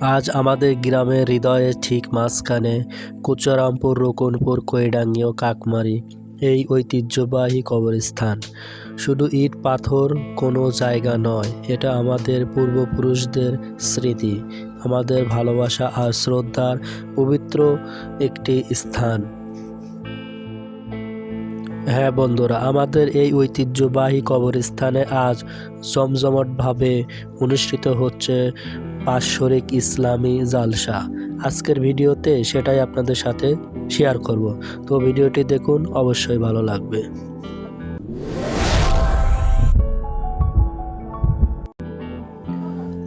আজ আমাদের গ্রামের হৃদয়ের ঠিক মাঝখানে কুচারামপুর, রোকনপুর, কৈডাঙ্গি ও কাকমারি এই ঐতিহ্যবাহী কবরস্থান। শুধু ইট, পাথর কোনো জায়গা নয়, এটা আমাদের পূর্বপুরুষদের স্মৃতি, আমাদের ভালোবাসা আর শ্রদ্ধার পবিত্র একটি স্থান। হ্যাঁ বন্ধুরা, আমাদের এই ঐতিহ্যবাহী কবরস্থানে আজ জমজমটভাবে অনুষ্ঠিত হচ্ছে বাৎসরিক ইসলামী জালসা। আজকের ভিডিওতে সেটাই আপনাদের সাথে শেয়ার করব। তো ভিডিওটি দেখুন, অবশ্যই ভালো লাগবে।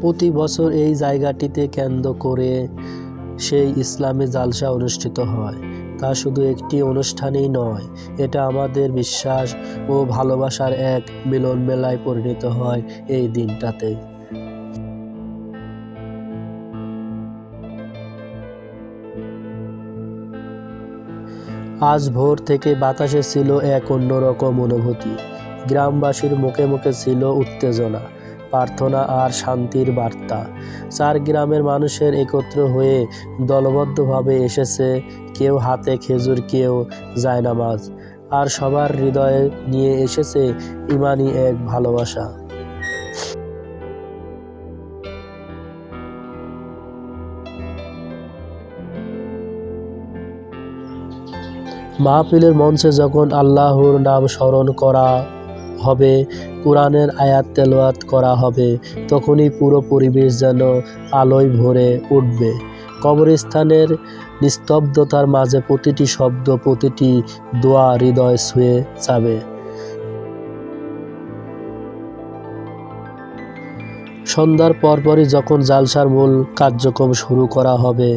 প্রতি বছর এই জায়গাটিতে কেন্দ্র করে সেই ইসলামী জালসা অনুষ্ঠিত হয়। তা শুধু একটি অনুষ্ঠানই নয়, এটা আমাদের বিশ্বাস ও ভালোবাসার এক মিলন মেলায় পরিণত হয় এই দিনটাতে। আজ ভোর থেকে বাতাসে ছিল এক অন্যরকম অনুভূতি। গ্রামবাসীর মুখে মুখে ছিল উত্তেজনা, প্রার্থনা আর শান্তির বার্তা। চার গ্রামের মানুষের একত্র হয়ে দলবদ্ধভাবে এসেছে, কেউ হাতে খেজুর, কেউ যায় নামাজ আর সবার হৃদয়ে নিয়ে এসেছে ইমানি এক ভালোবাসা। মাহফিলের মঞ্চে যখন আল্লাহর নাম স্মরণ করা হবে, কোরআনের আয়াত তেলোয়াত করা হবে, তখনই পুরো পরিবেশ যেন আলোয় ভরে উঠবে। কবরস্থানের নিস্তব্ধতার মাঝে প্রতিটি শব্দ, প্রতিটি দোয়া হৃদয় ছুঁয়ে যাবে। সন্ধ্যার পরপরই যখন জালসার মূল কার্যক্রম শুরু করা হবে,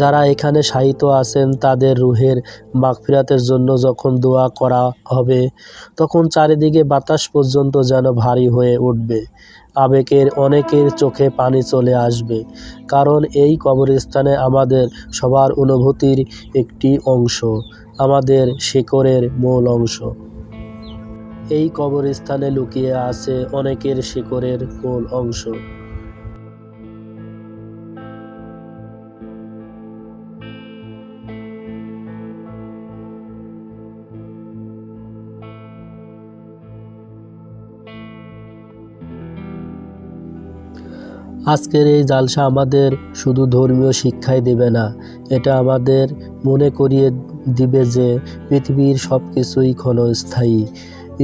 যারা এখানে সাহিত্য আছেন তাদের রুহের মাগফিরাতের জন্য যখন দোয়া করা হবে, তখন চারিদিকে বাতাস পর্যন্ত যেন ভারী হয়ে উঠবে। আবেগের অনেকের চোখে পানি চলে আসবে, কারণ এই কবরস্থানে আমাদের সবার অনুভূতির একটি অংশ, আমাদের শেকড়ের মূল অংশ। এই কবরস্থানে লুকিয়ে আছে অনেকের শিকড়ের মূল অংশ। আজকের এই জালসা আমাদের শুধু ধর্মীয় শিক্ষাই দেবে না, এটা আমাদের মনে করিয়ে দিবে যে পৃথিবীর সব কিছুই ক্ষণস্থায়ী।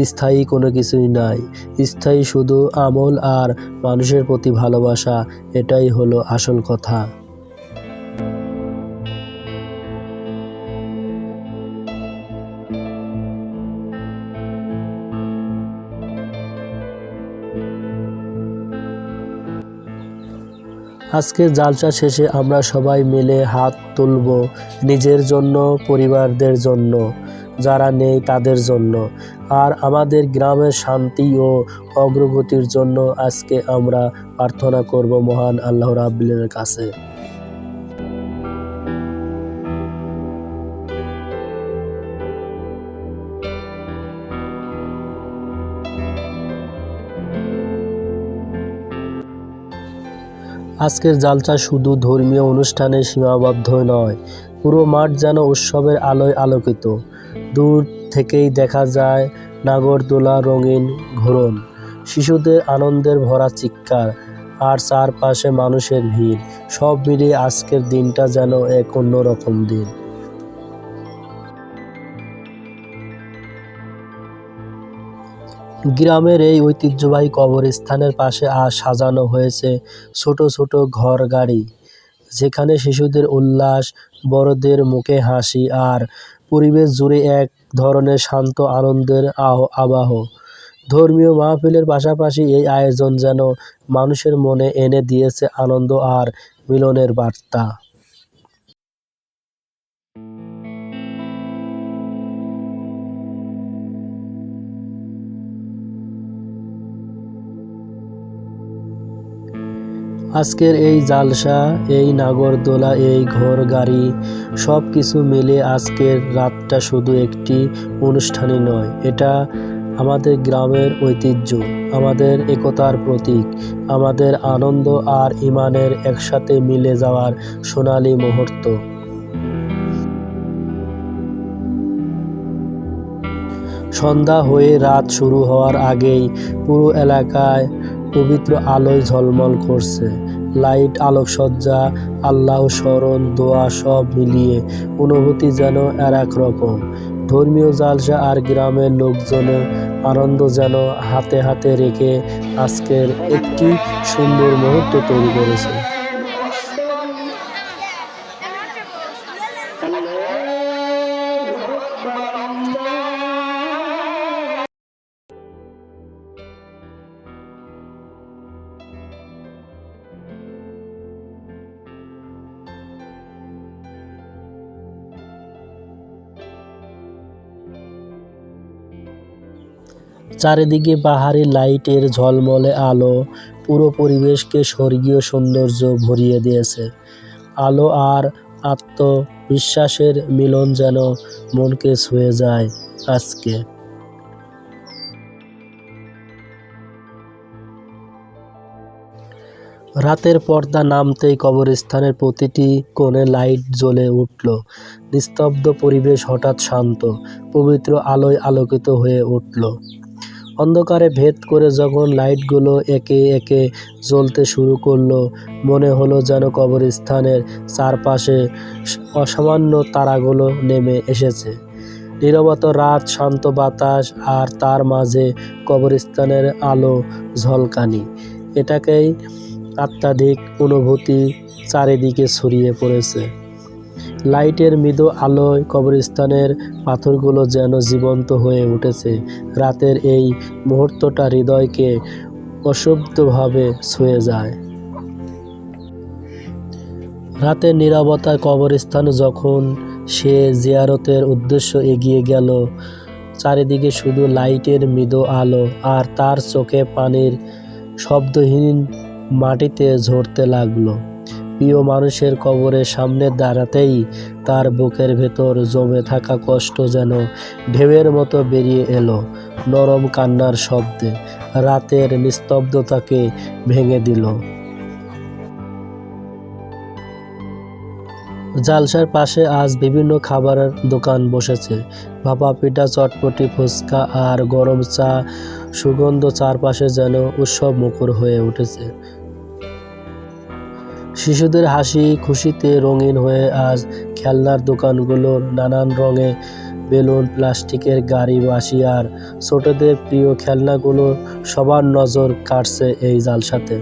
স্থায়ী কোনো কিছুই নাই। স্থায়ী শুধু আমল আর মানুষের প্রতি ভালোবাসা, এটাই হলো আসল কথা। আজকের জালসা শেষে আমরা সবাই মিলে হাত তুলব নিজের জন্য, পরিবারদের জন্য। যারা নেই তাদের জন্য। আর আমাদের গ্রামের শান্তি ও অগ্রগতির জন্য আজকে আমরা প্রার্থনা করব মহান আল্লাহ রাব্বিলের কাছে। আজকের জালসা শুধু ধর্মীয় অনুষ্ঠানে সীমাবদ্ধ নয় পুরো মাঠ যেন উৎসবের আলোয় আলোকিত। দূর থেকেই দেখা যায় নাগরদোলা রঙিন ঘোরন শিশুদের আনন্দের ভরা চিৎকার আর চারপাশে মানুষের ভিড়। সব মিলিয়ে আজকের দিনটা যেন এক অন্যরকম দিন। গ্রামের এই ঐতিহ্যবাহী কবরস্থানের পাশে আজ সাজানো হয়েছে ছোট ছোট ঘর গাড়ি যেখানে শিশুদের উল্লাস, বড়দের মুখে হাসি আর পরিবেশ জুড়ে এক ধরনের শান্ত আনন্দের আবাহ। ধর্মীয় মাহফিলের পাশাপাশি এই আয়োজন যেন মানুষের মনে এনে দিয়েছে আনন্দ আর মিলনের বার্তা। আজকের এই জালসা, এই নাগরদোলা, এই ঘর গাড়ি সব কিছু মিলে আজকের রাতটা শুধু একটি অনুষ্ঠানই নয়। এটা আমাদের গ্রামের ঐতিহ্য, আমাদের একতার প্রতীক, আমাদের আনন্দ আর ইমানের একসাথে মিলে যাওয়ার সোনালী মুহূর্ত। সন্ধ্যা হয়ে রাত শুরু হওয়ার আগেই পুরো এলাকায় পবিত্র আলোয় ঝলমল করছে। লাইট, আলোকসজ্জা, আল্লাহ স্মরণ, দোয়া সব মিলিয়ে অনুভূতি যেন আর এক রকম। ধর্মীয় জালসা আর গ্রামের লোকজনের আনন্দ যেন হাতে হাতে রেখে আজকের একটি সুন্দর মুহূর্ত তৈরি করেছে। চারিদিকে পাহাড়ি লাইটের ঝলমলে আলো, পুরো পরিবেশকে স্বর্গীয় সৌন্দর্য ভরিয়ে দিয়েছে। আলো আর আত্মবিশ্বাসের মিলন যেন মনকে ছুঁয়ে যায় আজকে। রাতের পর্দা নামতেই কবরস্থানের প্রতিটি কোণে লাইট জ্বলে উঠল। নিস্তব্ধ পরিবেশ হঠাৎ শান্ত, পবিত্র আলোয় আলোকিত হয়ে উঠল। অন্ধকারে ভেদ করে যখন লাইটগুলো একে একে জ্বলতে শুরু করল, মনে হলো যেন কবরস্থানের চারপাশে অসামান্য তারাগুলো নেমে এসেছে। নীরবত রাত, শান্ত বাতাস, আর তার মাঝে কবরস্থানের আলো ঝলকানি। এটাকেই আত্মাধিক অনুভূতি চারিদিকে ছড়িয়ে পড়েছে। লাইটের মৃদু আলোয় কবরস্থানের পাথরগুলো যেন জীবন্ত হয়ে উঠেছে। রাতের এই মুহূর্তটা হৃদয়কে অশুদ্ধভাবে ছুঁয়ে যায়। রাতের নীরবতায় কবরস্থান যখন সে জিয়ারতের উদ্দেশ্য এগিয়ে গেল, চারিদিকে শুধু লাইটের মৃদু আলো আর তার চোখে পানির শব্দহীন মাটিতে ঝরতে লাগল। প্রিয় মানুষের কবরের সামনে দাঁড়াতেই তার বুকের ভেতর জমে থাকা কষ্ট যেন ঢেউয়ের মতো বেরিয়ে এলো নরম কান্নার শব্দে। রাতের নিস্তব্ধতাকে ভেঙে দিল। জালসার পাশে আজ বিভিন্ন খাবারের দোকান বসেছে। ভাপা, পিঠা, চটপটি, ফুচকা আর গরম চা সুগন্ধ চারপাশে যেন উৎসব মুখর হয়ে উঠেছে। শিশুদের হাসি খুশিতে রঙিন হয়ে আজ খেলনার দোকানগুলোর নানান রঙে, বেলুন, প্লাস্টিকের গাড়ি বাসি আর ছোটদের প্রিয় খেলনাগুলো সবার নজর কাটছে এই জালসাতে।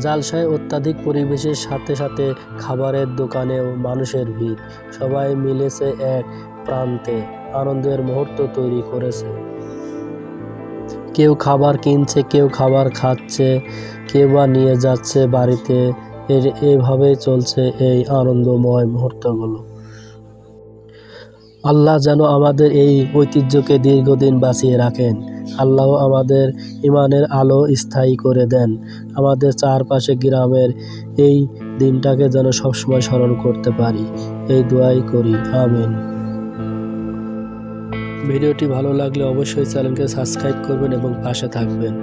জালসায় অত্যাধিক পরিবেশের সাথে সাথে খাবারের দোকানেও মানুষের ভিড়। সবাই মিলেছে এক প্রান্তে। আনন্দের মুহূর্ত তৈরি করেছে। কেউ খাবার কিনছে, কেউ খাবার খাচ্ছে, কেউ বা নিয়ে যাচ্ছে বাড়িতে। এর এভাবে চলছে এই আনন্দময় মুহূর্তগুলো। আল্লাহ যেন আমাদের এই ঐতিহ্যকে দীর্ঘদিন বাঁচিয়ে রাখেন। আল্লাহ আমাদের ইমানের আলো স্থায়ী করে দেন। আমাদের চারপাশে গ্রামের এই দিনটাকে যেন সবসময় স্মরণ করতে পারি। এই দোয়াই করি, আমিন। ভিডিওটি ভালো লাগলে অবশ্যই চ্যানেলকে সাবস্ক্রাইব করবেন এবং পাশে থাকবেন।